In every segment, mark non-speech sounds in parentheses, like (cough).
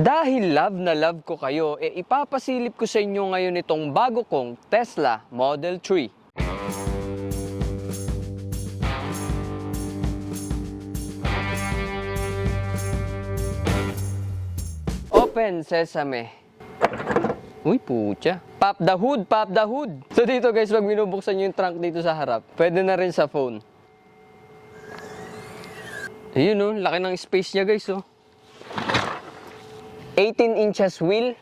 Dahil love na love ko kayo, e ipapasilip ko sa inyo ngayon itong bago kong Tesla Model 3. Open Sesame. Uy, pucha. Pop the hood, pop the hood. So dito guys, pag binubuksan nyo yung trunk dito sa harap, pwede na rin sa phone. Ayun oh, laki ng space niya guys oh. 18 inches wheel.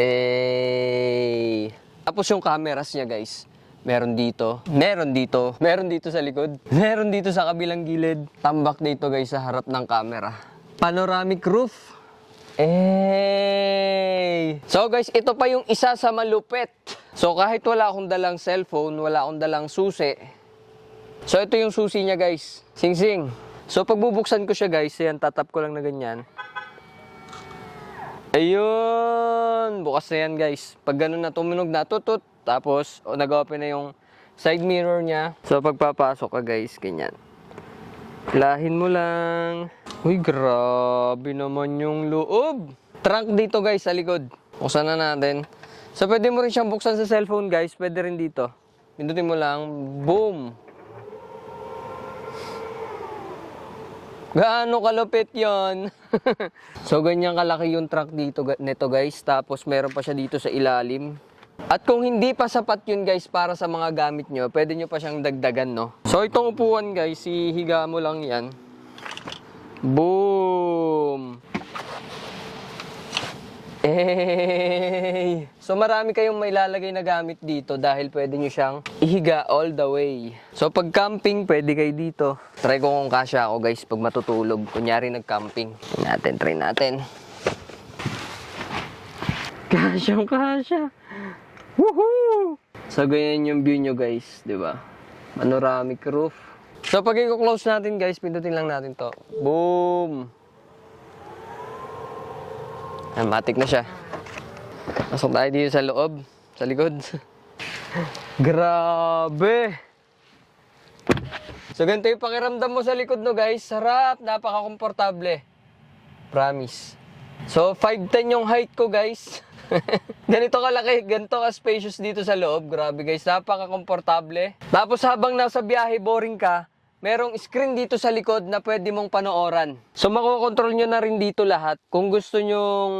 Eh, tapos yung cameras niya guys. Meron dito, meron dito, meron dito sa likod, meron dito sa kabilang gilid. Tambak dito guys sa harap ng camera. Panoramic roof. Eh. So guys, ito pa yung isa sa malupit. So kahit wala akong dalang cellphone, wala akong dalang susi. So ito yung susi niya guys. Sing sing. So pagbubuksan ko siya guys, yan tatap ko lang na ganyan. Ayun, bukas na yan guys. Pag ganun na tumunog na tutut, tapos o, nag-open na yung side mirror niya. So pagpapasok ka guys, ganyan. Lahin mo lang. Uy, grabe naman yung loob. Trunk dito guys sa likod. Buksan na natin. So pwede mo rin siyang buksan sa cellphone guys. Pwede rin dito. Pindutin mo lang. Boom. Gaano kalupit yon? (laughs) so, ganyan kalaki yung truck dito, nito guys. Tapos, meron pa siya dito sa ilalim. At kung hindi pa sapat yun guys para sa mga gamit nyo, pwede nyo pa siyang dagdagan, no? So, itong upuan guys, hihiga mo lang yan. Boom! Eh, so marami kayong may lalagay na gamit dito dahil pwede nyo siyang ihiga all the way. So pag camping, pwede kayo dito. Try ko kung kasya ako guys pag matutulog. Kunyari nag-camping. Natin, try natin. Kasyang kasya. Woohoo! So ganyan yung view nyo guys, di ba? Panoramic roof. So pag i-close natin guys, pindutin lang natin to. Boom! Ayan, matik na siya. Pasok tayo dito sa loob, sa likod. (laughs) Grabe! So, ganito yung pakiramdam mo sa likod no guys. Sarap, napaka-komportable. Promise. So, 5'10 yung height ko guys. (laughs) ganito kalaki, ganito ka-spacious dito sa loob. Grabe guys, napaka-komportable. Tapos habang nasa biyahe, boring ka, merong screen dito sa likod na pwede mong panooran. So, makokontrol nyo na rin dito lahat. Kung gusto nyong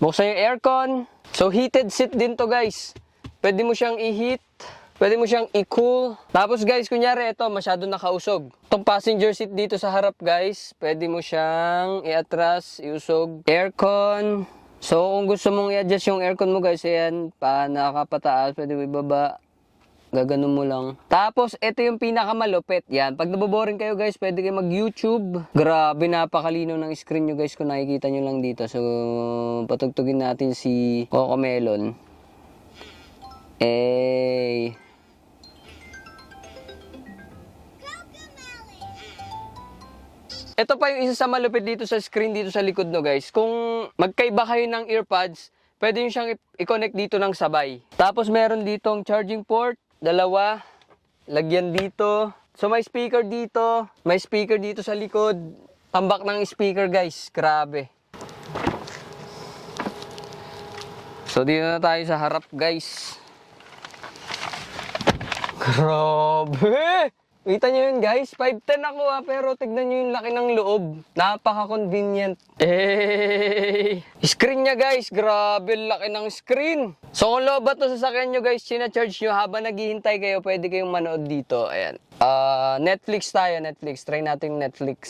buksan yung aircon. So, heated seat din to guys. Pwede mo siyang i-heat. Pwede mo siyang i-cool. Tapos guys, kunyari ito, masyado nakausog. Itong passenger seat dito sa harap guys, pwede mo siyang i-atras, iusog. Aircon. So, kung gusto mong i-adjust yung aircon mo guys, ayan, pa nakapataas, pwede mo ibaba. Gaganon mo lang. Tapos, ito yung pinakamalupit. Yan. Pag naboboring kayo guys, pwede kayo mag-YouTube. Grabe, napakalino ng screen nyo guys kung nakikita nyo lang dito. So, patugtugin natin si Coco Melon. Eh... Ito pa yung isa sa malupit dito sa screen dito sa likod no guys. Kung magkaiba kayo ng earpods, pwede nyo siyang i-connect dito ng sabay. Tapos meron ditong charging port, dalawa, lagyan dito. So may speaker dito, may speaker dito sa likod. Tambak ng speaker guys, grabe. So dito na tayo sa harap guys. Grabe! Kita nyo yun guys, 5'10 ako ah, pero tignan nyo yung laki ng loob. Napaka-convenient. Eh, screen niya guys, grabe laki ng screen. So kung loob ba ito sasakyan nyo guys, sina-charge nyo habang naghihintay kayo, pwede kayong manood dito. Ayan. Ah, Netflix tayo, Netflix. Try natin Netflix.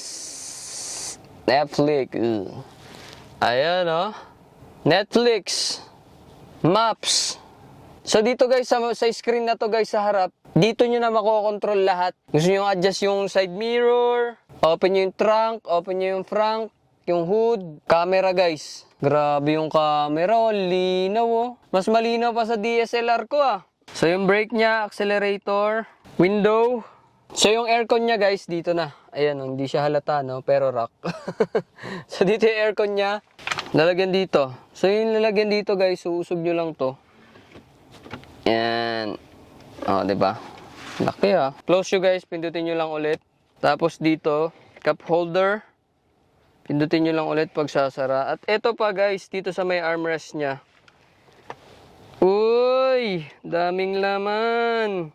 Netflix. Ugh. Ayan oh. Netflix. Maps. So dito guys, sa, sa screen na to guys sa harap, dito nyo na makokontrol lahat. Gusto nyo adjust yung side mirror, open nyo yung trunk, open nyo yung front, yung hood, camera guys. Grabe yung camera, oh, linaw oh. Mas malinaw pa sa DSLR ko ah. So yung brake niya, accelerator, window. So yung aircon niya guys, dito na. Ayan, oh, hindi siya halata no, pero rock. (laughs) so dito yung aircon niya, lalagyan dito. So yung lalagyan dito guys, uusog nyo lang to. Yan. Oh, 'di ba? Laki ah. Close you guys, pindutin nyo lang ulit. Tapos dito, cup holder. Pindutin nyo lang ulit pag sasara. At eto pa guys, dito sa may armrest niya. Uy! Daming laman.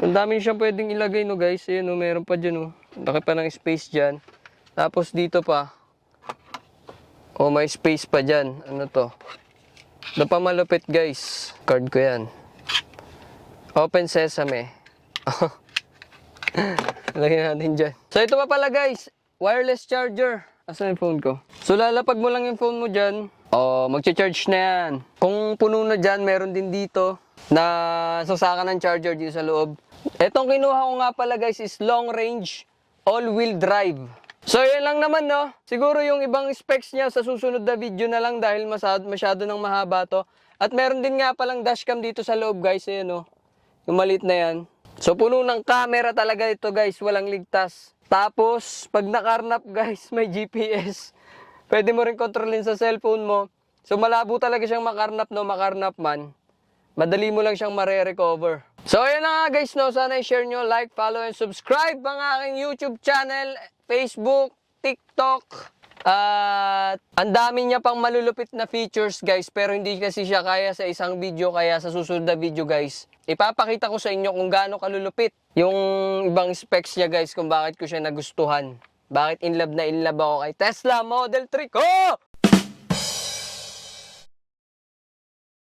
Ang dami siyang pwedeng ilagay no guys. Ayan no, meron pa dyan no. Laki pa ng space dyan. Tapos dito pa. Oh, may space pa dyan. Ano to? Ito pa malupit guys. Card ko yan. Open sesame. (laughs) Lagyan natin dyan. So ito pa pala guys. Wireless charger. Asan yung phone ko? So lalapag mo lang yung phone mo dyan. Oh, magcha-charge na yan. Kung puno na dyan, meron din dito na sasakan ng charger dito sa loob. Etong kinuha ko nga pala guys is long range all-wheel drive. So yun lang naman no. Siguro yung ibang specs niya sa susunod na video na lang dahil masyado, masyado nang mahaba to. At meron din nga palang dashcam dito sa loob guys. Ayan no. Yung maliit na yan. So puno ng camera talaga ito guys. Walang ligtas. Tapos pag nakarnap (laughs) guys may GPS. Pwede mo rin kontrolin sa cellphone mo. So malabo talaga siyang makarnap no. Makarnap man. Madali mo lang siyang mare-recover. So, ayun na nga guys, no? Sana i-share nyo, like, follow, and subscribe ang aking YouTube channel, Facebook, TikTok. At ang dami niya pang malulupit na features guys, pero hindi kasi siya kaya sa isang video, kaya sa susunod na video guys, ipapakita ko sa inyo kung gaano kalulupit yung ibang specs niya guys, kung bakit ko siya nagustuhan. Bakit in love na in love ako kay Tesla Model 3 ko?